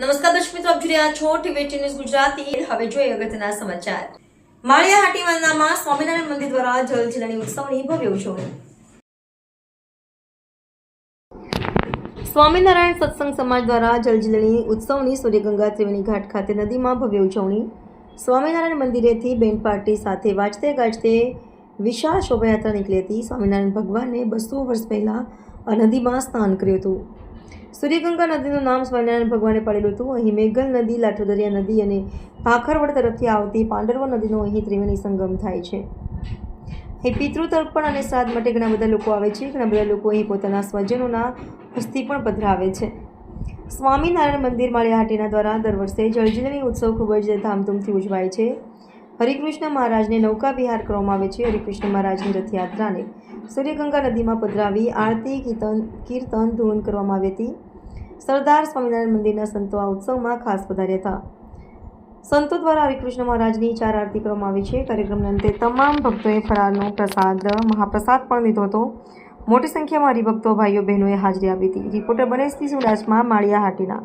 નમસ્કાર દર્શક મિત્રો, આપ જોઈ રહ્યા છો ટીવી ન્યૂઝ ગુજરાતી. હવે જોઈએ અગત્યના સમાચાર. માળિયાહાટી હાટી વાંદનામાં સ્વામિનારાયણ મંદિર દ્વારા જલ જીલણી ઉત્સવની ભવ્ય ઉજવણી. સ્વામિનારાયણ સત્સંગ સમાજ દ્વારા જલજીલણી ઉત્સવની સૂર્યગંગા ત્રિવેણી ઘાટ ખાતે નદીમાં ભવ્ય ઉજવણી. સ્વામિનારાયણ મંદિરેથી બેન્ડ પાર્ટી સાથે વાજતે ગાજતે વિશાળ શોભાયાત્રા નીકળી હતી. સ્વામિનારાયણ ભગવાને બસો વર્ષ પહેલાં આ નદીમાં સ્નાન કર્યું હતું. સૂર્યગંગા નદીનું નામ સ્વામિનારાયણ ભગવાને પાડેલું હતું. અહીં મેઘલ નદી, લાઠોદરિયા નદી અને ભાખરવડ તરફથી આવતી પાંડરવ નદીનો અહીં ત્રિવેણી સંગમ થાય છે. અહીં પિતૃ તર્પણ અને શ્રાદ્ધ માટે ઘણા બધા લોકો આવે છે. ઘણા બધા લોકો અહીં પોતાના સ્વજનોના અસ્થિ પણ પધરાવે છે. સ્વામિનારાયણ મંદિર માળિયાહાટીના દ્વારા દર વર્ષે જળજીલની ઉત્સવ ખૂબ જ ધામધૂમથી ઉજવાય છે. હરિકૃષ્ણ મહારાજને નૌકા વિહાર કરવામાં આવે છે. હરિકૃષ્ણ મહારાજની રથયાત્રાને સૂર્યગંગા નદીમાં પધરાવી આરતી, કીર્તન કીર્તન, ધૂન કરવામાં આવી હતી. સરદાર સ્વામિનારાયણ મંદિરના સંતો આ ઉત્સવમાં ખાસ પધાર્યા હતા. સંતો દ્વારા હરિકૃષ્ણ મહારાજની ચાર આરતી કરવામાં આવી છે. કાર્યક્રમના અંતે તમામ ભક્તોએ ફરાળનો પ્રસાદ, મહાપ્રસાદ પણ લીધો હતો. મોટી સંખ્યામાં હરિભક્તો, ભાઈઓ, બહેનોએ હાજરી આપી હતી. રિપોર્ટર બનેશથી સુડાસમાં માળિયા હાટીના.